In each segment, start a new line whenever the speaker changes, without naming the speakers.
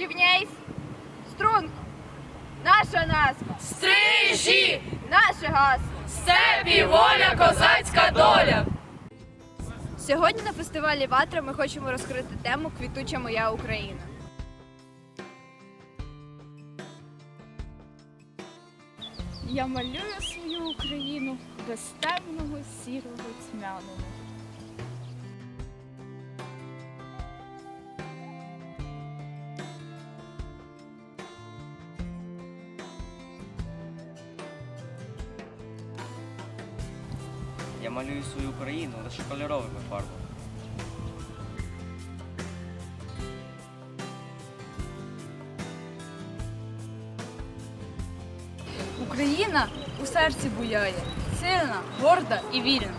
Рівняйсь. Струнко. Наша назва.
Стрижі!
Наше гасло.
Степі, воля, козацька доля!
Сьогодні на фестивалі Ватра ми хочемо розкрити тему Квітуча моя Україна.
Я малюю свою Україну без темного сірого тьмяного.
Я малюю свою Україну лише кольоровими фарбами.
Україна у серці буяє, сильна, горда і вільна.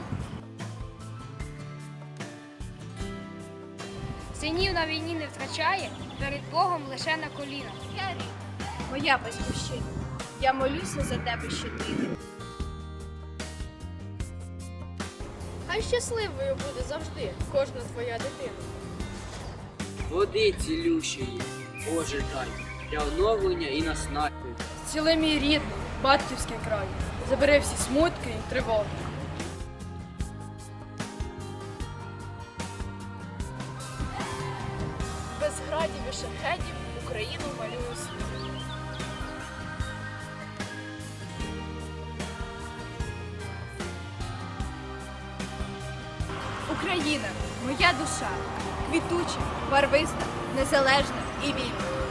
Синів на війні не втрачає, перед Богом лише на колінах.
Моя батьківщина. Я молюся за тебе щодня.
Хай щасливою буде завжди кожна твоя дитина.
Води цілющої, Боже дай, для оновлення і наснаги.
Цілий мій рідний, батьківський край. Забери всі смутки і тривоги.
Без градів і шахедів Україну малюю свою.
Україна, моя душа, квітуча, барвиста, незалежна і вільна.